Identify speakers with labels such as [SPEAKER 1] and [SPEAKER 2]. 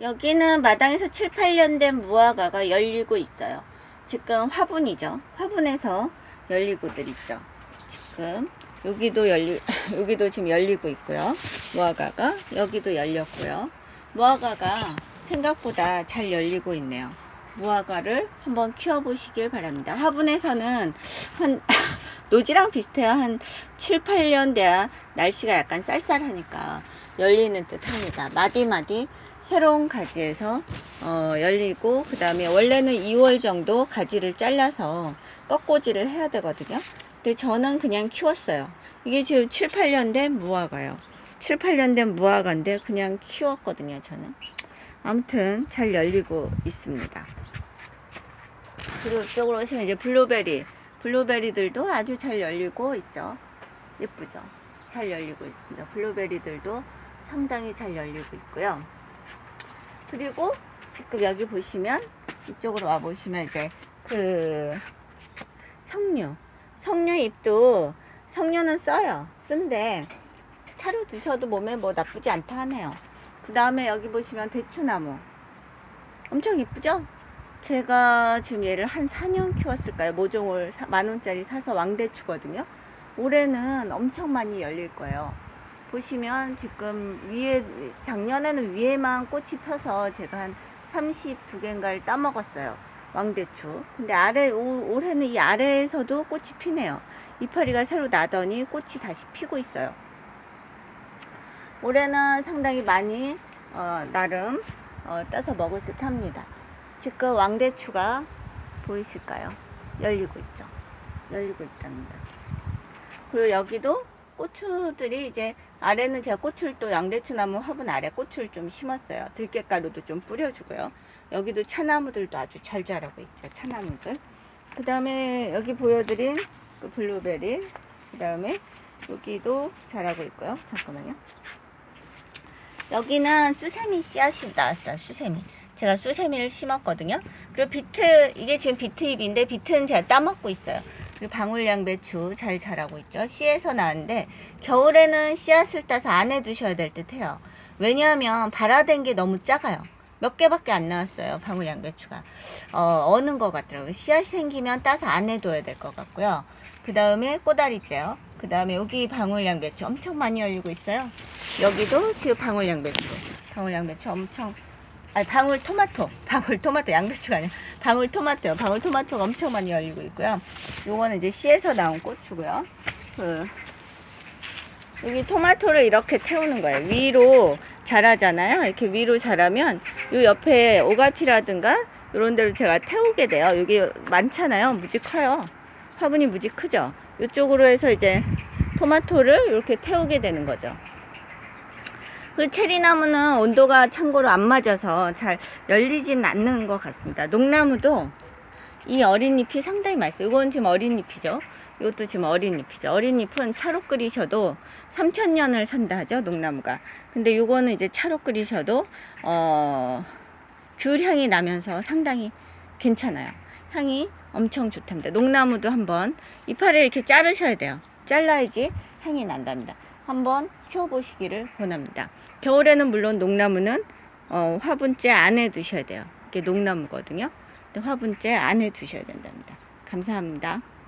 [SPEAKER 1] 여기는 마당에서 7, 8년 된 무화과가 열리고 있어요. 지금 화분이죠. 화분에서 열리고들 있죠. 지금 여기도 열리 여기도 지금 열리고 있고요. 무화과가 여기도 열렸고요. 무화과가 생각보다 잘 열리고 있네요. 무화과를 한번 키워 보시길 바랍니다. 화분에서는 한 노지랑 비슷해요. 한 7, 8년 돼야 날씨가 약간 쌀쌀하니까 열리는 듯 합니다. 마디마디 새로운 가지에서 어, 열리고 그 다음에 원래는 2월 정도 가지를 잘라서 꺾고지를 해야 되거든요. 근데 저는 그냥 키웠어요. 이게 지금 7, 8년 된 무화과요. 7, 8년 된 무화과인데 그냥 키웠거든요. 저는. 아무튼 잘 열리고 있습니다. 그리고 이쪽으로 오시면 이제 블루베리. 블루베리들도 아주 잘 열리고 있죠. 예쁘죠? 잘 열리고 있습니다. 블루베리들도 상당히 잘 열리고 있고요. 그리고 지금 여기 보시면 이쪽으로 와 보시면 이제 그 석류 석류 잎도 석류는 써요. 쓴데 차로 드셔도 몸에 뭐 나쁘지 않다 하네요. 그 다음에 여기 보시면 대추나무. 엄청 이쁘죠? 제가 지금 얘를 한 4년 키웠을까요? 모종을 사- 만 원짜리 사서 왕대추거든요. 올해는 엄청 많이 열릴 거예요 보시면 지금 위에 작년에는 위에만 꽃이 펴서 제가 한 32개인가를 따먹었어요. 왕대추. 근데 아래 올- 올해는 이 아래에서도 꽃이 피네요. 이파리가 새로 나더니 꽃이 다시 피고 있어요. 올해는 상당히 많이 어, 나름 어, 따서 먹을 듯 합니다. 지금 왕대추가 보이실까요? 열리고 있죠. 열리고 있답니다. 그리고 여기도 고추들이 이제 아래는 제가 고추를 또 양대추나무 화분 아래 고추를 좀 심었어요. 들깨가루도 좀 뿌려주고요. 여기도 차나무들도 아주 잘 자라고 있죠. 차나무들. 그 다음에 여기 보여드린 그 블루베리. 그 다음에 여기도 자라고 있고요. 잠깐만요. 여기는 수세미 씨앗이 나왔어요. 수세미. 제가 수세미를 심었거든요. 그리고 비트, 이게 지금 비트잎인데 비트는 제가 따먹고 있어요. 그리고 방울양배추 잘 자라고 있죠. 씨에서 나왔는데 겨울에는 씨앗을 따서 안에 두셔야 될 듯 해요. 왜냐하면 발화된 게 너무 작아요. 몇 개밖에 안 나왔어요. 방울양배추가. 어, 어는 것 같더라고요. 씨앗이 생기면 따서 안에 둬야 될 것 같고요. 그 다음에 꼬다리째요. 그 다음에 여기 방울양배추 엄청 많이 열리고 있어요. 여기도 지금 방울양배추. 방울양배추 엄청 아니 방울 토마토. 방울 토마토 양배추가 아니라 방울 토마토요. 방울 토마토가 엄청 많이 열리고 있고요. 요거는 이제 씨에서 나온 고추고요. 그 여기 토마토를 이렇게 태우는 거예요. 위로 자라잖아요. 이렇게 위로 자라면 요 옆에 오가피라든가 이런 데로 제가 태우게 돼요. 여기 많잖아요. 무지 커요. 화분이 무지 크죠. 이쪽으로 해서 이제 토마토를 이렇게 태우게 되는 거죠 그 체리나무는 온도가 참고로 안 맞아서 잘 열리진 않는 것 같습니다. 녹나무도 이 어린 잎이 상당히 맛있어요. 이건 지금 어린 잎이죠. 이것도 지금 어린 잎이죠. 어린 잎은 차로 끓이셔도 3천년을 산다 하죠. 녹나무가. 근데 요거는 이제 차로 끓이셔도 어, 귤 향이 나면서 상당히 괜찮아요. 향이 엄청 좋답니다. 녹나무도 한번 이파리를 이렇게 자르셔야 돼요. 잘라야지 향이 난답니다. 한번 키워보시기를 권합니다. 겨울에는 물론 녹나무는 어, 화분째 안에 두셔야 돼요. 이게 녹나무거든요. 근데 화분째 안에 두셔야 된답니다. 감사합니다.